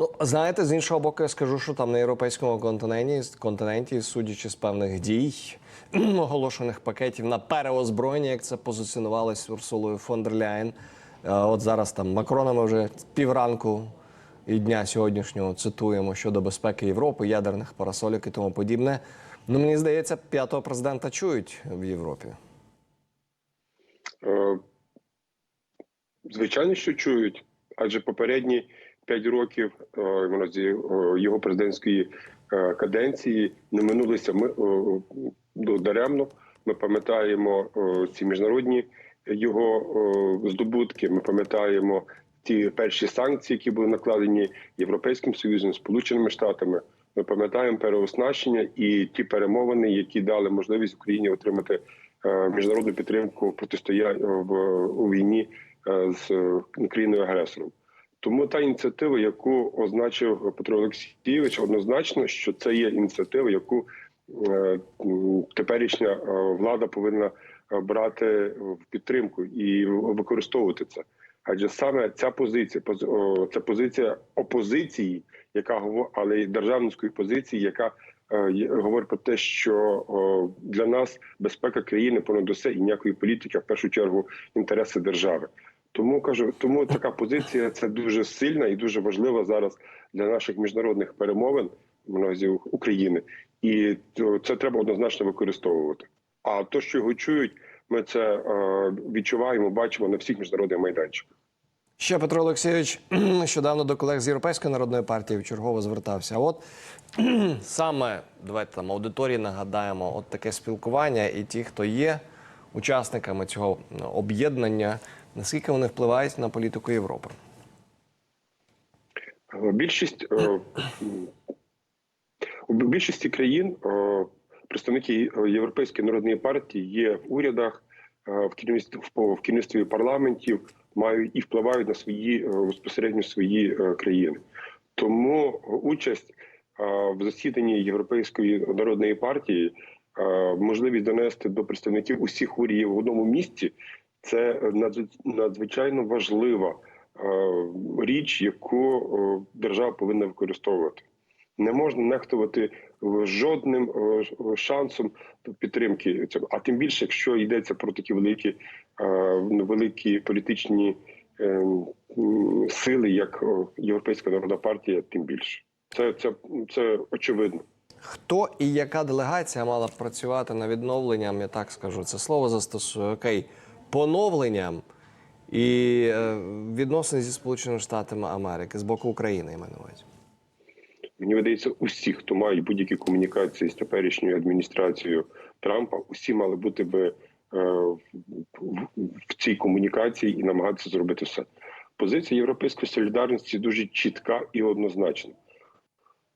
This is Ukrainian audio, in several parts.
Ну, знаєте, з іншого боку, я скажу, що там на європейському континенті, континенті, судячи з певних дій, оголошених пакетів на переозброєння, як це позиціонувалось Урсулою фон дер Ляєн. Е, от зараз там Макронами вже півранку і дня сьогоднішнього цитуємо щодо безпеки Європи, ядерних парасолік і тому подібне. Ну мені здається, п'ятого президента чують в Європі. Е, звичайно, що чують, адже попередній П'ять років е, е, його президентської е, каденції не минулися. Ми ну, даремно. Ми пам'ятаємо ці міжнародні його здобутки. Ми пам'ятаємо ті перші санкції, які були накладені Європейським Союзом, Сполученими Штатами. Ми пам'ятаємо переоснащення і ті перемовини, які дали можливість Україні отримати міжнародну підтримку протистояння в у війні з країною агресором. Тому та ініціатива, яку означив Петро Олексійович, однозначно, що це є ініціатива, яку е, теперішня е, влада повинна е, брати в підтримку і використовувати це. Адже саме ця позиція, поз- це позиція опозиції, яка але й державницької позиції, яка говорить про те, що для нас безпека країни понад усе і ніякої політики, а в першу чергу інтереси держави. Тому кажу, тому така позиція це дуже сильна і дуже важлива зараз для наших міжнародних перемовин в разі України, і це треба однозначно використовувати. А то, що його чують, ми це е, відчуваємо, бачимо на всіх міжнародних майданчиках. Ще Петро Олексійович нещодавно до колег з Європейської народної партії вчергово звертався. От саме давайте там аудиторії нагадаємо, от таке спілкування, і ті, хто є учасниками цього об'єднання, наскільки вони впливають на політику Європи? Е, Більшість е, у більшості країн е, представники Європейської народної партії є в урядах, в керівництві в керівництві парламентів, мають і впливають на свої безпосередньо свої країни. Тому участь в засіданні Європейської народної партії, можливість донести до представників усіх урядів в одному місці, це надзвич- надзвичайно важлива е, річ, яку е, держава повинна використовувати. Не можна нехтувати жодним е, шансом підтримки цього. А тим більше, якщо йдеться про такі великі, великі політичні сили, як Європейська народна партія, тим більше. Це, це, це очевидно. Хто і яка делегація мала працювати над відновленням, я так скажу, це слово застосую, окей, поновленням і е, відносин зі Сполученими Штатами Америки з боку України, я на увазі. Мені видається, усі, хто мають будь-які комунікації з теперішньою адміністрацією Трампа, усі мали бути би е, в, цій комунікації і намагатися зробити все. Позиція європейської солідарності дуже чітка і однозначна.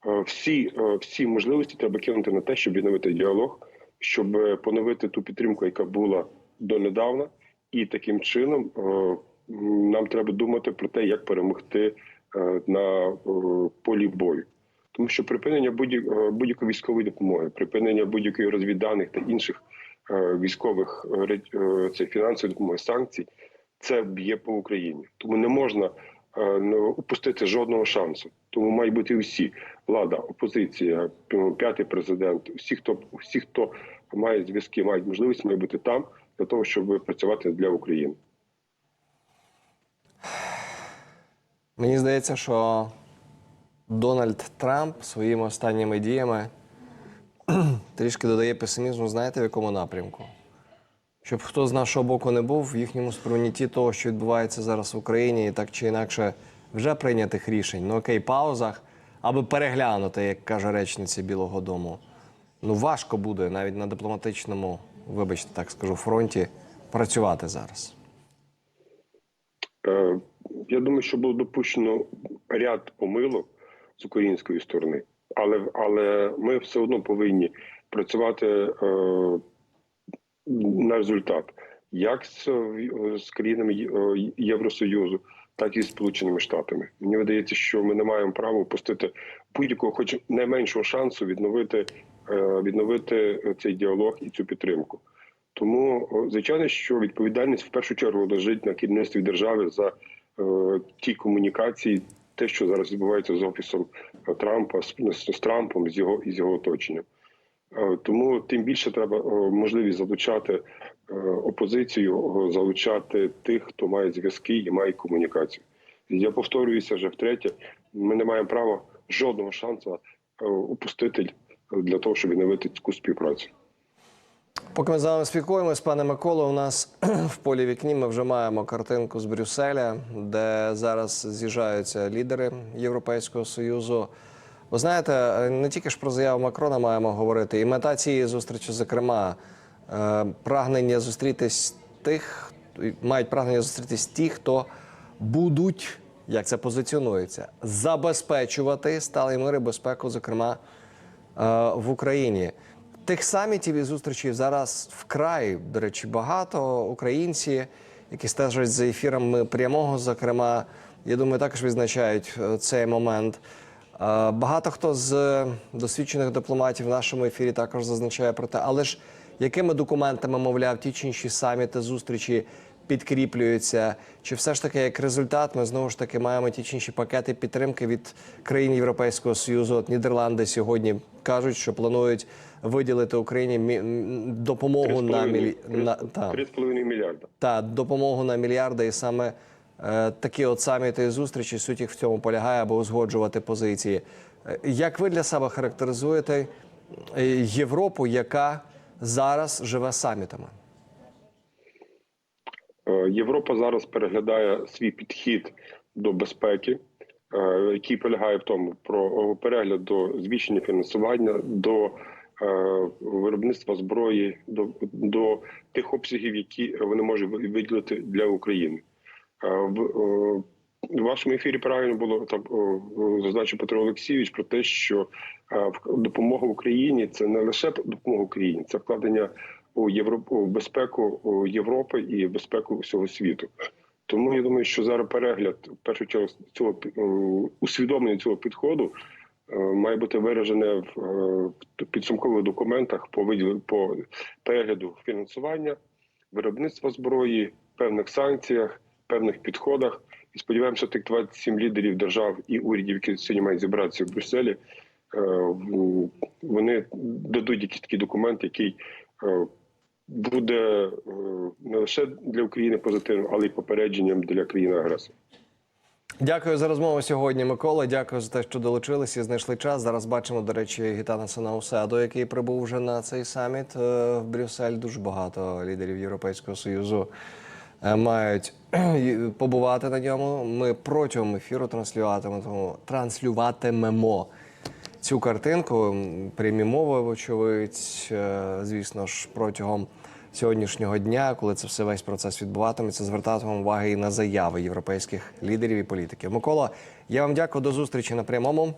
Е, Всі, всі можливості треба кинути на те, щоб відновити діалог, щоб поновити ту підтримку, яка була донедавна, і таким чином е, нам треба думати про те, як перемогти е, на е, полі бою. Тому що припинення будь- будь-якої військової допомоги, припинення будь-якої розвідданих та інших військових це фінансової допомоги, санкцій, це б'є по Україні. Тому не можна упустити жодного шансу. Тому мають бути всі влада, опозиція, п'ятий президент, всі, хто всі, хто має зв'язки, мають можливість, мають бути там для того, щоб працювати для України. Мені здається, що Дональд Трамп своїми останніми діями трішки додає песимізму, знаєте, в якому напрямку? Щоб хто з нашого боку не був в їхньому сприйнятті того, що відбувається зараз в Україні, і так чи інакше вже прийнятих рішень, ну окей, паузах, аби переглянути, як каже речниця Білого Дому. Ну важко буде навіть на дипломатичному, вибачте, так скажу, фронті працювати зараз. Е, Я думаю, що було допущено ряд помилок з української сторони, але, але ми все одно повинні працювати е, на результат як з, з країнами Євросоюзу, так і з Сполученими Штатами. Мені видається, що ми не маємо права впустити будь-якого, хоч найменшого шансу відновити, е, відновити цей діалог і цю підтримку. Тому, звичайно, що відповідальність в першу чергу лежить на керівництві держави за е, ті комунікації, те, що зараз відбувається з офісом е, Трампа, з, з Трампом, з його і його оточенням. Е, Тому тим більше треба е, можливість залучати е, опозицію, е, залучати тих, хто має зв'язки і має комунікацію. Я повторююся вже втретє. Ми не маємо права жодного шансу е, упустити для того, щоб відновити таку співпрацю. Поки ми з вами спілкуємось, пане Миколо, у нас в полі вікні ми вже маємо картинку з Брюсселя, де зараз з'їжджаються лідери Європейського союзу. Ви знаєте, не тільки ж про заяву Макрона маємо говорити, і мета цієї зустрічі, зокрема, е, прагнення зустрітись тих, мають прагнення зустрітись ті, хто будуть, як це позиціонується, забезпечувати сталий мир і безпеку, зокрема в Україні. Тих самітів і зустрічей зараз вкрай, до речі, багато. Українці, які стежать за ефірами прямого, зокрема, я думаю, також відзначають е, цей момент. Е, Багато хто з досвідчених дипломатів в нашому ефірі також зазначає про те, але ж якими документами, мовляв, ті чи інші саміти, зустрічі підкріплюються? Чи все ж таки як результат ми знову ж таки маємо ті чи інші пакети підтримки від країн Європейського Союзу? От Нідерланди сьогодні кажуть, що планують виділити Україні допомогу на мілі... на та, 3,5 мільярда. та допомогу на мільярди, і саме е, такі от саміти і зустрічі суть їх в цьому полягає, аби узгоджувати позиції. Е, Як ви для себе характеризуєте е, Європу, яка зараз живе самітами? Європа зараз переглядає свій підхід до безпеки, е, який полягає в тому про е, перегляд до збільшення фінансування, до е, виробництва зброї, до, до тих обсягів, які вони можуть виділити для України. В вашому ефірі правильно було там е, зазначив Петро Олексійович про те, що допомога Україні це не лише допомога Україні, це вкладення у Європу безпеку Європи і безпеку всього світу. Тому я думаю, що зараз перегляд в першу чергу цього е, усвідомлення цього підходу е, має бути виражене в е, підсумкових документах по виділ по перегляду фінансування, виробництва зброї, певних санкціях, певних підходах. І сподіваємося, тих 27 лідерів держав і урядів, які сьогодні мають зібратися в Брюсселі, вони дадуть якийсь такий документ, який буде е, не лише для України позитивним, але й попередженням для країни агресора. Дякую за розмову сьогодні, Микола. Дякую за те, що долучилися і знайшли час. Зараз бачимо, до речі, Гітана Санаусадо, який прибув вже на цей саміт е, в Брюссель. Дуже багато лідерів Європейського союзу е, мають побувати на ньому. Ми протягом ефіру транслюватимемо, транслюватимемо цю картинку. Прямі мови, вочевидь, е, звісно ж, протягом сьогоднішнього дня, коли це все весь процес відбуватиметься, звертатимемо уваги і на заяви європейських лідерів і політиків. Микола, я вам дякую до зустрічі на прямому.